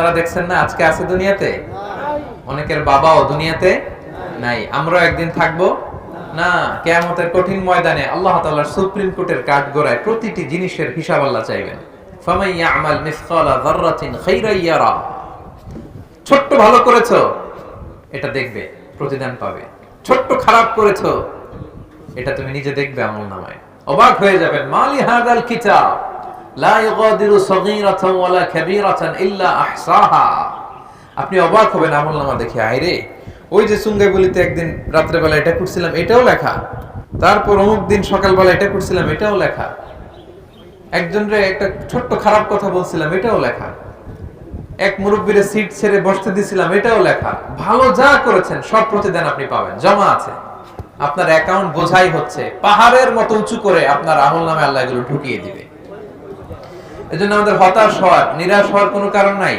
আপনারা দেখছেন না, আজকে আছে দুনিয়াতে? অনেকের বাবাও দুনিয়াতে নাই। আমরাও একদিন থাকব। না, কেয়ামতের কঠিন ময়দানে আল্লাহ তাআলার সুপ্রিম কোর্টের কাঠ গোড়ায় প্রতিটি জিনিসের হিসাব আল্লাহ চাইবেন। ফামান ইয়ামাল মিসকালা যাররাতিন খাইরান ইয়ারা। ছোট্ট ভালো করেছ, এটা দেখবে, প্রতিদান পাবে। ছোট্ট খারাপ করেছ, এটা তুমি নিজে দেখবে আমল নামায়। অবাক হয়ে যাবেন, মালি হাদাল কিতাব। আপনি অবাক হবেন আমল নামা দেখে। আইরে, ওই যে সুঙ্গাইবলিতে একদিন রাত্রেবেলা এটা করছিলাম, এটাও লেখা। তারপর অমুক দিন সকালবেলা এটা করছিলাম, এটাও লেখা। একজনরে একটা ছোট্ট খারাপ কথা বলছিলাম, এটাও লেখা। এক মুরব্বীরে সিট ছেড়ে বসতে দিছিলাম, এটাও লেখা। ভালো যা করেছেন, সব প্রতিদান আপনি পাবেন, জমা আছে। আপনার অ্যাকাউন্ট বোঝাই হচ্ছে, পাহাড়ের মতো উঁচু করে আপনার আমল নামে আল্লাহ এগুলো ঢুকিয়ে দিবে। এজন্য আমাদের হতাশ হওয়ার নিরাশ হওয়ার কোনো কারণ নাই।